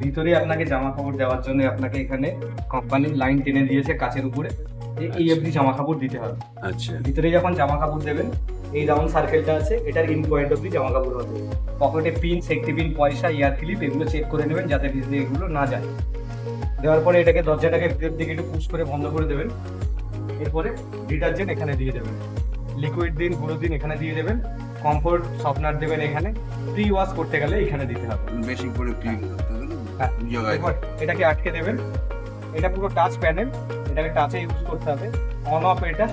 ভিতরে আপনাকে জামা কাপড় দেওয়ার জন্য আপনাকে এখানে কোম্পানির লাইন টেনে দিয়েছে কাচের উপরে। যে এই অবধি জামা কাপড় দিতে হবে। আচ্ছা। ভিতরে যখন জামা কাপড় দেবেন এই রাউন্ড সার্কেলটা আছে এটার ইন পয়েন্ট অব্দি জামা কাপড় হবে। পকেটে পিন সেফটি পিন পয়সা ইয়ার ক্লিপ এগুলো চেক করে নেবেন যাতে ভিতরে এগুলো না যায়। দেওয়ার পরে এটাকে দরজাটাকে ভিতর দিকে একটু পুশ করে বন্ধ করে দেবেন। এরপরে ডিটারজেন্ট এখানে দিয়ে দেবেন। লিকুইড দিন গুঁড়ো দিন এখানে দিয়ে দেবেন। কমফোর্ট সফটনার দেবেন এখানে। প্রি ওয়াশ করতে গেলে এখানে দিতে হবে। বেশি করে ক্লিন করতে হবে না? হ্যাঁ। জায়গায় এরপর এটাকে আটকে দেবেন। এটা পুরো টাচ প্যানেল এটাকে টাচে ইউজ করতে হবে। অন অফ এটা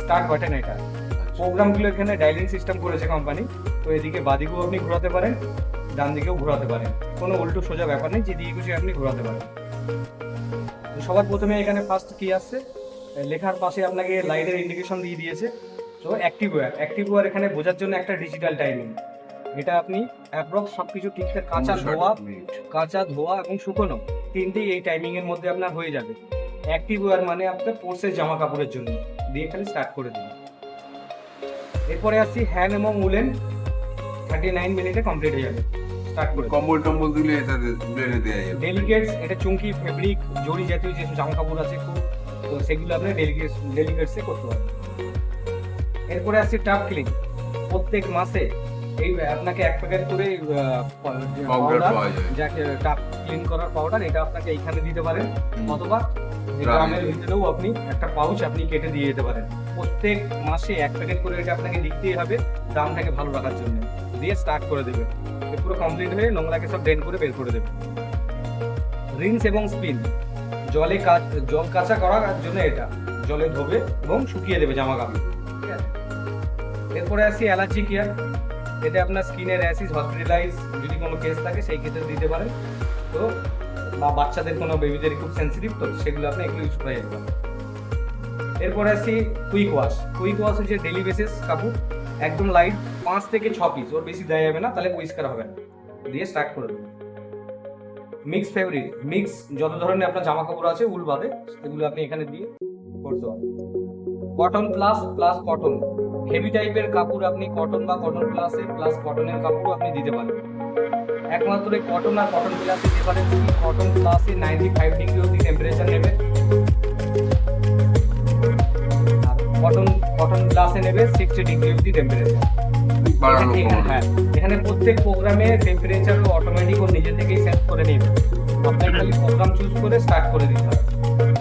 স্টার্ট বাটন এটা। প্রোগ্রামগুলো এখানে ডাইলিং সিস্টেম করেছে কোম্পানি তো এদিকে বাদিকেও আপনি ঘোরাতে পারেন ডান দিকেও ঘোরাতে পারেন। কোনো উল্টো সোজা ব্যাপার নেই যেদিকে খুশি আপনি ঘোরাতে পারেন। সবার প্রথমে এখানে ফার্স্ট কি আসছে লেখার পাশে আপনাকে লাইটের ইন্ডিকেশন দিয়ে দিয়েছে। তো অ্যাক্টিভ ওয়্যার অ্যাক্টিভ ওয়্যার এখানে বোঝার জন্য একটা ডিজিটাল টাইমিং এটা আপনি অ্যাপ্রক্স সব কিছু ঠিকঠাক কাঁচা ধোয়া কাঁচা ধোয়া এবং শুকনো তিনটেই এই টাইমিং এর মধ্যে আপনার হয়ে যাবে। অ্যাক্টিভ ওয়্যার মানে আপনার পোর্সের জামা কাপড়ের জন্য। দিয়ে খালি স্টার্ট করে দিন। এরপরে আসছি হ্যান্ড এবং উলেন থার্টি নাইন মিনিটে কমপ্লিট হয়ে যাবে। স্টার্ট করে কম্বল টম্বল দিলে এটা ব্লেডে দেওয়া যাবে। ডেলিগেটস এটা চুমকি ফেব্রিক জরি জাতীয় যে জামা কাপড় আছে খুব তো সেগুলো আপনি ডেলিগেটস ডেলিগেটসে করতে পারবেন। এরপরে আসছে টাপ ক্লিন প্রত্যেক মাসে এই আপনাকে এক প্যাকেট করে পাউডার যাকে টাপ ক্লিন করার পাউডার এটা আপনাকে এইখানে দিতে পারেন। অথবা ড্রামে ভিতরেও আপনি একটা পাউচ আপনি কেটে দিয়ে যেতে পারেন। প্রত্যেক মাসে এক প্যাকেট করে এটা আপনাকে দিতেই হবে দামটাকে ভালো রাখার জন্য। দিয়ে স্টার্ট করে দেবে পুরো কমপ্লিট হয়ে নোংরাকে সব ড্রেন করে বের করে দেবে রিন্স এবং স্পিন জলে কাচ জল কাঁচা করার জন্য এটা। জলে ধোবে এবং শুকিয়ে দেবে জামা কাপড়। ঠিক আছে? এরপরে আসি অ্যালার্জি কেয়ার এতে আপনার স্কিনের অ্যাসিস হসপিটালাইজ যদি কোনো কেস থাকে, সেই ক্ষেত্রে দিতে পারেন। তো বা বাচ্চাদের কোনো বেবিদের খুব সেন্সিটিভ তো সেগুলো আপনি এগুলো ইউজ করে যেতে পারেন এরপরে আসি কুইক ওয়াশ কুইক ওয়াশ হচ্ছে ডেলি বেসিস কাপড়, একদম লাইট পাঁচ থেকে ছ পিস ওর বেশি দেওয়া যাবে না, তাহলে পরিষ্কার হবে না। দিয়ে স্টার্ট করে দেবেন। মিক্স ফেব্রিক মিক্স যত ধরনের আপনার জামা কাপড় আছে, উল বাদে, সেগুলো আপনি এখানে দিয়ে করতে পারেন। Cotton plus plus cotton heavy টাইপের কাপড় আপনি কটন বা কটন প্লাসে প্লাস কটনের কাপড়ও আপনি দিতে পারেন। একমাত্র এই কটন আর কটন প্লাসে ডিফারেন্স কি? কটন প্লাসে নাইনটি ফাইভ ডিগ্রি অব্দি টেম্পারেচার নেবে। আর কটন কটন প্লাসে নেবে সিক্সটি ডিগ্রি অব্দি টেম্পারেচার। হ্যাঁ এখানে প্রত্যেক প্রোগ্রামে টেম্পারেচার অটোমেটিক ও নিজে থেকেই সেট করে নেবে আপনার খালি প্রোগ্রাম চুজ করে স্টার্ট করে দিতে হবে।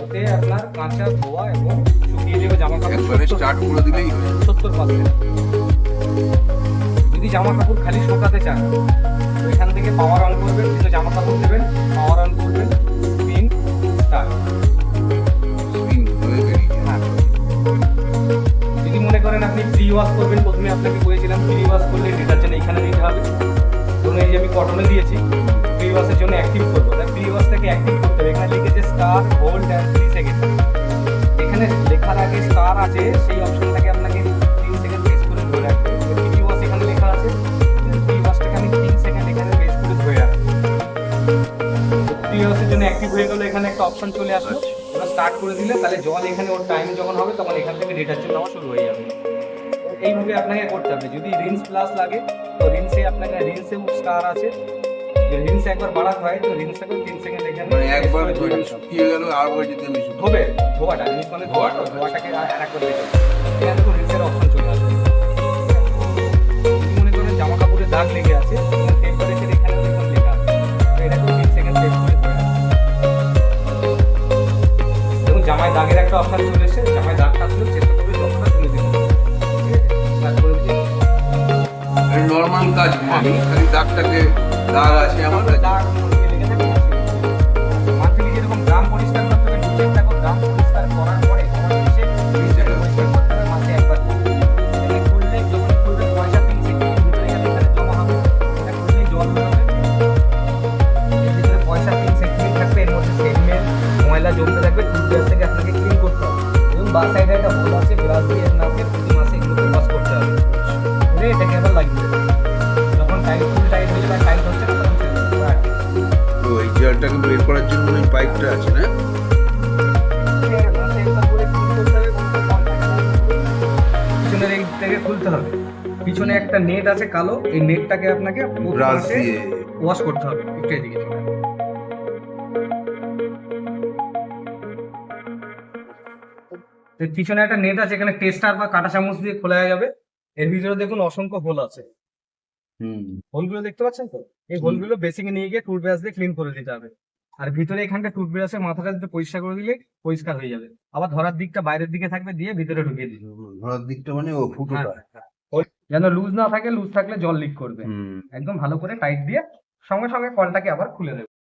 ওতে আপনার কাঁচা ধোয়া এবং শুকিয়ে যাবে জামা কাপড় একবারে স্টার্ট করে দিলেই হয়ে সত্তর পার্সেন্ট যদি জামা কাপড় খালি শোকাতে চান এখান থেকে পাওয়ার অন করবেন কিন্তু জামা কাপড় দেবেন পাওয়ার অন করবেন স্পিন স্টার্ট হয়ে। হ্যাঁ যদি মনে করেন আপনি প্রি ওয়াশ করবেন প্রথমে আপনাকে বলেছিলাম প্রি ওয়াশ করলে ডিটারজেন্ট এইখানে দিতে হবে। ধরুন এই যে আমি কটনে দিয়েছি প্রি ওয়াশের জন্য অ্যাক্টিভ করব। তাই প্রি ওয়াশটাকে অ্যাক্টিভ করতে হবে। এখানে লিখেছে star hold and three second এখানে লেখার আগে স্টার আছে সেই অপশনটাকে আপনাকে তিন সেকেন্ড প্রেস করে ধরে রাখতে হবে। প্রি ওয়াশ এখানে লেখা আছে। প্রি ওয়াশটাকে আমি তিন সেকেন্ড এখানে প্রেস করে ধরে রাখব। প্রি ওয়াশের জন্য অ্যাক্টিভ হয়ে গেলে। এখানে একটা অপশন চলে আসলো। ওরা স্টার্ট করে দিলে তাহলে জল এখানে ওর টাইম যখন হবে তখন এখান থেকে ডিটারজেন্ট নেওয়া শুরু হয়ে যাবে। এইভাবে আপনাকে করতে হবে। যদি রিন্স প্লাস লাগে তো রিন্সে আপনাকে রিন্সেও স্টার আছে। রিন্স একবার বাড়াতে হয় তো তিন সেকেন্ড এখানে মানে একবার করে ধরে দিতে হবে। শুকিয়ে গেল আর বই যেতে আমি ধোবে ধোয়াটা রিন্স মানে ধোয়াটা। ধোয়াটাকে আর একবার দিতে হবে এখানে দেখুন রিন্সের অপশন চলে আসবে মনে করেন জামা কাপড়ে দাগ লেগে আছে টেম্পারেচার এখানেও দেখুন লেখা আছে। তো এটাকেও তিন সেকেন্ড সেভ করে ধরে দেখুন জামায় দাগের একটা অপশন চলে এসেছে জামায় দাগটা আসলে চেষ্টা কাজ আমি খালি দাগটাকে দাগ আছে আমার দাগ মুরগি লেগে থাকে মান্থলি যেরকম গ্রাম পরিষ্কার করতে হবে নিজের দেখো গ্রাম পরিষ্কার করার পরে তোমার এসে জিনিসটাকে পরিষ্কার করতে হবে মাসে একবার করে। এখানে খুললে যখন খুলবে পয়সা তিন সেকেন্ড ভিতরে গেলে এখানে জমা হবে এটা খুললেই জল বেরোবে এর ভিতরে পয়সা তিন সেকেন্ড থাকবে এর মধ্যে সেগমেন্ট ময়লা জমতে থাকবে টুথব্রাশ থেকে আপনাকে ক্লিন করতে হবে এবং বা সাইডে একটা হোল আছে ব্রাশ দিয়ে আপনাকে প্রতি মাসে এগুলোকে ওয়াশ করতে হবে করে এটাকে আবার লাগিয়ে বের করার জন্য ওই পাইপটা আছে না? পিছনের এই থেকে খুলতে হবে। পিছনে একটা নেট আছে কালো এই নেটটাকে আপনাকে ওয়াশ করতে হবে একটু এদিকে পিছনে একটা নেট আছে এখানে টেস্টার বা কাঁটা চামচ দিয়ে খোলা যাবে। এর ভিতরে দেখুন অসংখ্য হোল আছে। হুম। হোলগুলো দেখতে পাচ্ছেন তো? এই হোলগুলো বেসিকে নিয়ে গিয়ে টুথব্রাশ দিয়ে ক্লিন করে দিতে হবে। আর ভিতরে এখানটা টুথব্রাশের মাথাটা যদি পরিষ্কার করে দিলে পরিষ্কার হয়ে যাবে। আবার ধরার দিকটা বাইরের দিকে থাকবে দিয়ে ভিতরে ঢুকিয়ে দিবে। ধরার দিকটা মানে ও ফুটোটা যেন লুজ না থাকে লুজ থাকলে জল লিক করবে। একদম ভালো করে টাইট দিয়ে সঙ্গে সঙ্গে কলটাকে আবার খুলে দেবে।